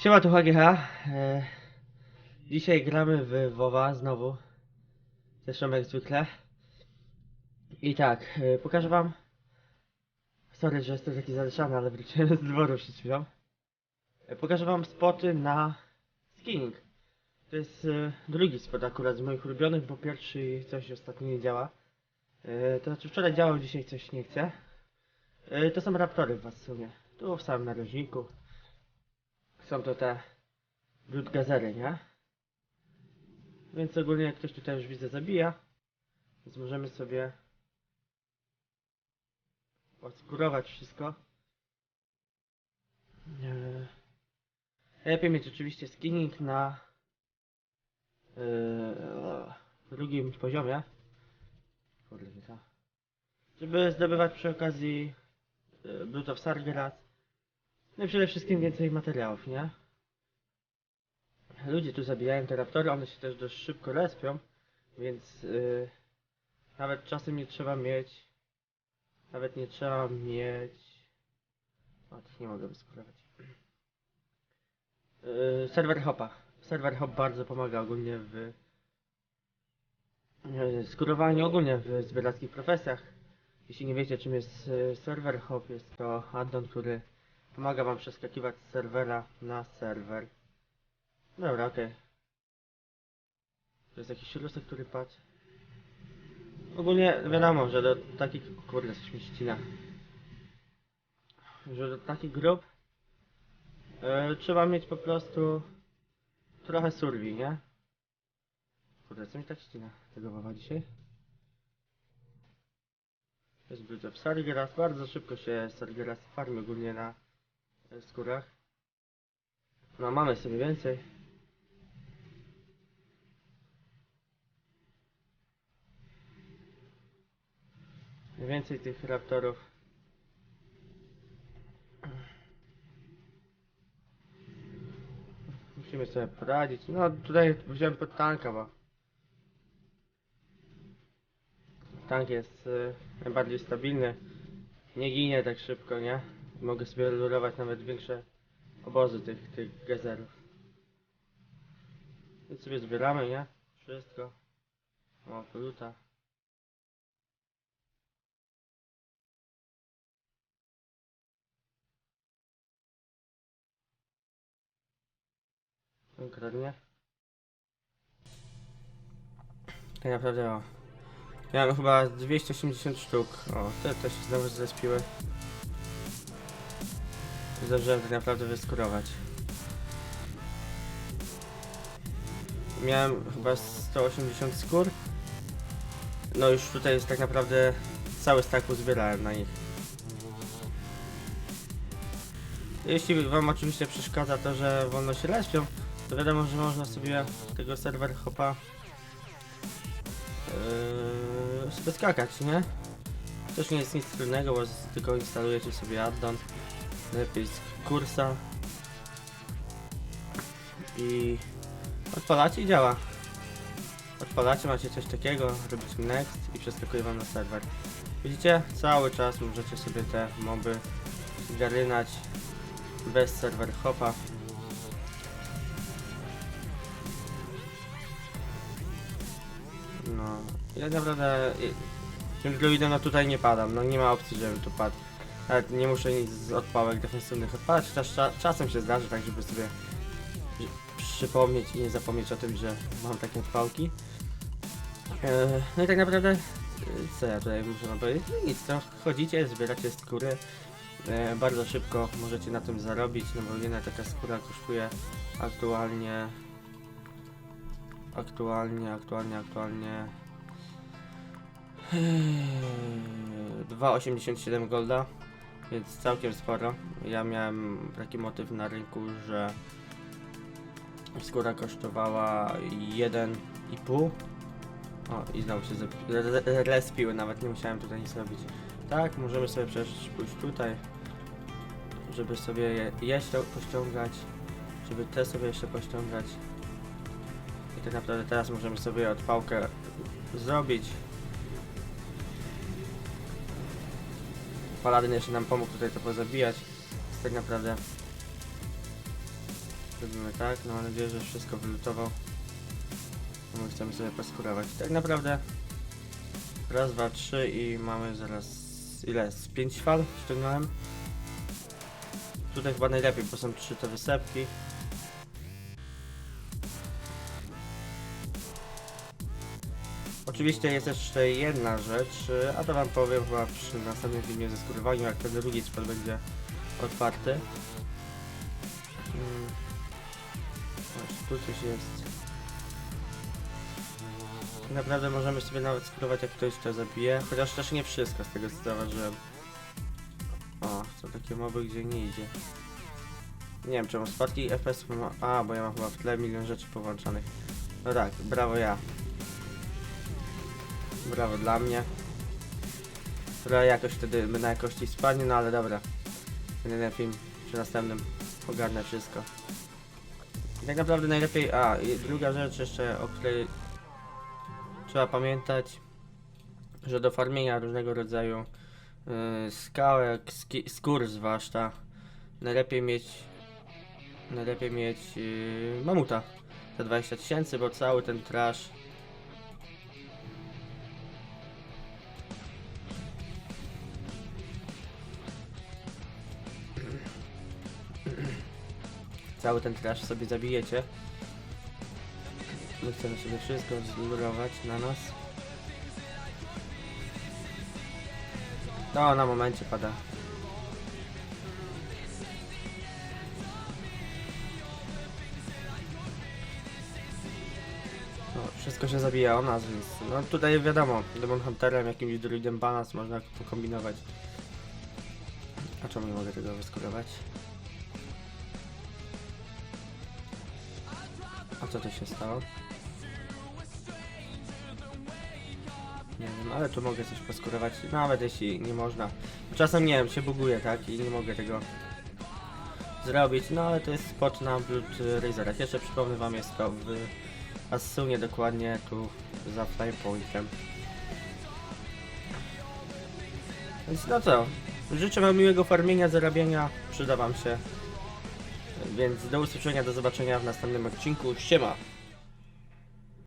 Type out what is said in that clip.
Siema, tu HGH. E, dzisiaj gramy w WoWa znowu. Zresztą jak zwykle. I tak, e, pokażę wam. Sorry, że jestem taki zadeszany, ale wróciłem z dworu przed chwilą. E, pokażę wam spoty na skinning. To jest e, drugi spot akurat z moich ulubionych, bo pierwszy coś ostatnio nie działa. E, to znaczy wczoraj działał, dzisiaj coś nie chce. E, to są raptory w was w sumie. Tu w samym narożniku. Są to te gazery, nie? Więc ogólnie jak ktoś tutaj już widzę zabija, więc możemy sobie odskurować wszystko. Eee, Lepiej mieć oczywiście skinning na eee, drugim poziomie. Kurde. Żeby zdobywać przy okazji e, Blood of Sargeras no i przede wszystkim więcej materiałów, nie? Ludzie tu zabijają te raptory, one się też dość szybko respią, więc yy, nawet czasem nie trzeba mieć, nawet nie trzeba mieć, o tych nie mogę wyskurować. Yy, serwer hopa. Serwer hop bardzo pomaga ogólnie w yy, skurowaniu, ogólnie w zbierackich profesjach. Jeśli nie wiecie czym jest yy, serwer hop, jest to addon, który Pomaga wam przeskakiwać z serwera na serwer. Dobra, okej. To jest jakiś rusek, który padł. Ogólnie wiadomo, że do takich... Kurde, mi ścina. Że do takich grup e, trzeba mieć po prostu trochę survi, nie? Kurde, co mi tak ścina tego wawa dzisiaj? To jest of Sargeras. Bardzo szybko się Sargeras farmi ogólnie na skórach. No mamy sobie więcej. Więcej tych raptorów. Musimy sobie poradzić. No tutaj wziąłem pod tanka, bo tank jest y, najbardziej stabilny. Nie ginie tak szybko, nie? Mogę sobie lurować nawet większe obozy tych, tych gezerów. Więc sobie zbieramy, nie? Wszystko. O, poluta. Konkretnie. Tak naprawdę o. Miałem chyba 280 sztuk. O, te też się znowu zespiły. Zdążyłem tak naprawdę wyskurować. Miałem chyba 180 skór. No już tutaj jest tak naprawdę cały stack uzbierałem na nich. Jeśli wam oczywiście przeszkadza to, że wolno się leśpią, to wiadomo, że można sobie tego serwer hopa yy, skakać, nie? Też nie jest nic trudnego, bo tylko instalujecie sobie addon, lepiej z kursa i odpalacie i działa. Odpalacie, macie coś takiego, robicie next i przeskakuje wam na serwer. Widzicie? Cały czas możecie sobie te moby garynać bez serwer hopa. No, ja naprawdę tym druidem no tutaj nie padam, no nie ma opcji, żebym tu padł. Nawet nie muszę nic z odpałek defensywnych odpalać, chociaż cza czasem się zdarzy tak, żeby sobie przy- przypomnieć i nie zapomnieć o tym, że mam takie odpałki. E, no i tak naprawdę, y, co ja tutaj muszę wam powiedzieć? No nic, to chodzicie, zbieracie skóry. E, bardzo szybko możecie na tym zarobić, no bo jedna taka skóra kosztuje aktualnie aktualnie, aktualnie, aktualnie Eee, 2,87 golda, więc całkiem sporo. Ja miałem taki motyw na rynku, że skóra kosztowała 1,5 o, i znowu się respiły, nawet nie musiałem tutaj nic robić. Tak, możemy sobie przecież pójść tutaj, żeby sobie je jeszcze pościągać, żeby te sobie jeszcze pościągać. I tak naprawdę teraz możemy sobie odpałkę zrobić. Paladyn jeszcze nam pomógł tutaj to pozabijać. Tak naprawdę Robimy tak, no mam nadzieję, że wszystko wylutował. No my chcemy sobie poskurować. Tak naprawdę raz, dwa, trzy i mamy zaraz ile? Z pięć fal ściągnąłem. Tutaj chyba najlepiej, bo są trzy te wysepki. Oczywiście jest jeszcze jedna rzecz, y, a to wam powiem chyba przy następnym filmie ze skurowaniu, jak ten drugi spell będzie otwarty. Mm. Właśnie, tu coś jest. Naprawdę możemy sobie nawet skurować jak ktoś to zabije, chociaż też nie wszystko z tego co zauważyłem. O, są takie moby gdzie nie idzie. Nie wiem czemu spadki FPS ma... A, bo ja mam chyba w tle milion rzeczy połączonych. No tak, brawo ja. Brawo dla mnie. Która jakoś wtedy na jakości spadnie, no ale dobra. Jeden film przy następnym ogarnę wszystko. I Tak naprawdę najlepiej. A, druga rzecz jeszcze, o której trzeba pamiętać, że do farmienia różnego rodzaju yy, skałek, skór zwłaszcza, najlepiej mieć najlepiej mieć yy, mamuta za 20 tysięcy, bo cały ten trash cały ten trash sobie zabijecie. My chcemy sobie wszystko zlurować na nas. No, na momencie pada. No, wszystko się zabija o nas, więc no tutaj wiadomo, Demon Hunterem, jakimś druidem balans można pokombinować. A czemu nie mogę tego wyskurować? A co tu się stało? Nie wiem, ale tu mogę coś poskurować, nawet jeśli nie można. Czasem nie wiem, się buguje, tak? I nie mogę tego zrobić, no ale to jest spot na Blood Razorach. Jeszcze przypomnę wam, jest to w Assunie dokładnie tu za Flypointem. Więc no co, życzę wam miłego farmienia, zarabiania, przyda wam się. Więc do usłyszenia, do zobaczenia w następnym odcinku. Siema!